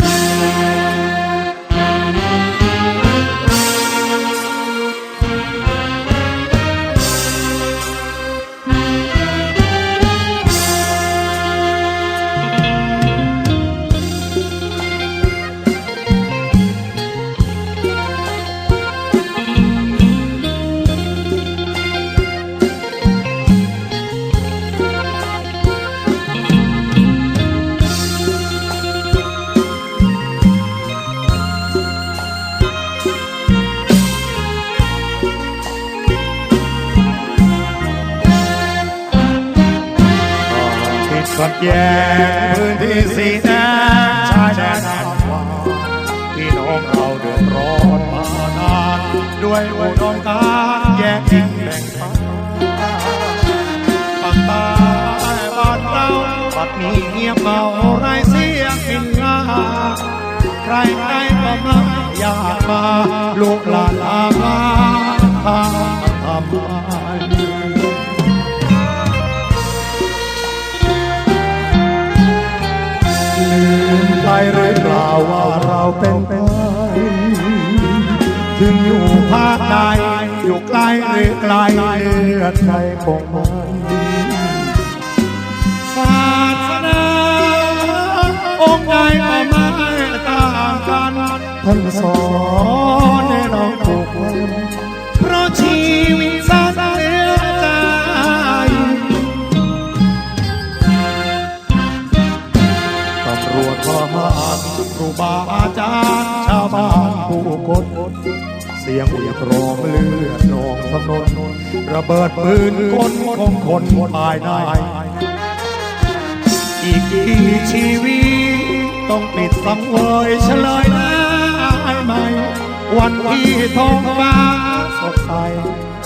คิด ขัดแย้งพื้นที่สีแดงชายแดนแห่งควาพี่น้องเราเดือดร้อนมานาน ด้วยอุดมการแยกทิ้งแบ่งฟ้าปากตาบ้านเราบัดนี้เงียบเมาไรเสียงมินลาใครใครก็ม่อยากมาลูกหลานลามา ไกลหรือไกลเลือดใครคงไม่ศาสนาองค์ใดก็ไม่ต่างกันท่านสอนให้เราถูกวันเพราะชีวิตสัตว์เลือใจตำรวจทหารครูบาอาจารย์ชาวบ้านผู้คน สียงเรียกร้องเลือดนองถนนระเบิดปืนคนของคนภายในอีกกี่ชีวิตต้องปิดสังเวยเฉลยได้ไหมวันที่ท้องฟ้าสดใส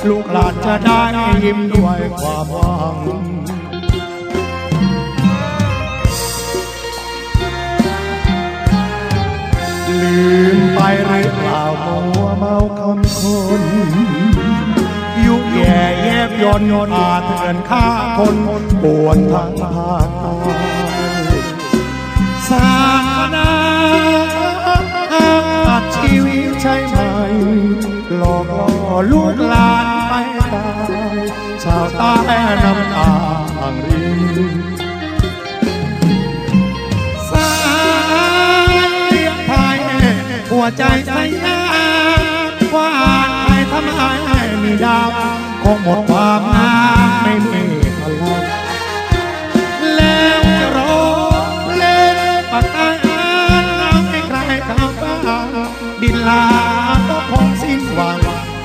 ลูกหลานจะได้ยิ้มด้วยความหวัง หรือเปล่ามัวเมาคำคนยุคแย่แยบยนยนอาเถื่อนฆ่าคนปวนทั้งภาคใต้ศาสาง ใจใสน้ำว่าไทยทำไมมีดาวคงหมดความงามไม่มีพลังแล้วจะรอเล่นปากใต้เราให้ใครทำบ้าดินลาก็คงสิ้นหวัง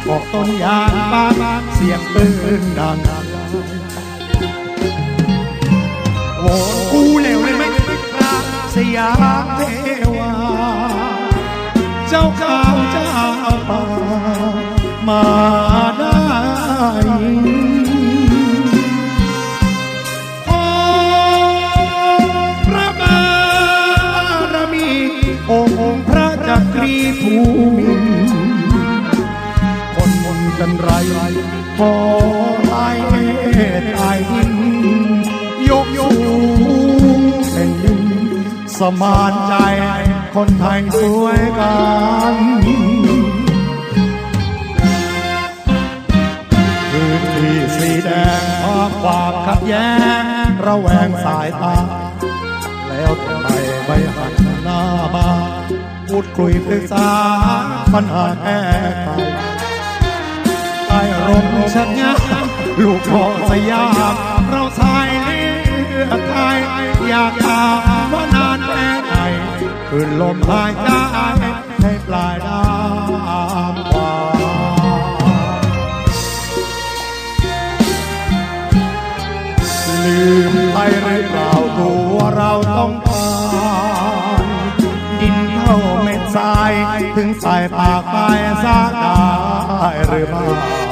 ออกต้นยางบางเสียงปืนดังโอ้กูเลวเลยไหมพระสยาม พระบารมี องค์พระจักรีภูมิคนมนกันไรขอไล่ตายดินยกสูงแผ่นดินสมานใจคนไทยสวยกัน ความขัดแย้งระแวงสายตา แล้วทำไมไม่หันหน้ามาพูดคุยปรึกษาปัญหาแก้ไขใต้ร่มชัดงาลูกพ่อสยามเราชายเลือดไทยอยากถามว่านานแค่ไหนคืนลมหายใจให้ปลายน้ำต ถึงใส่ปากไปซะได้หรือไม่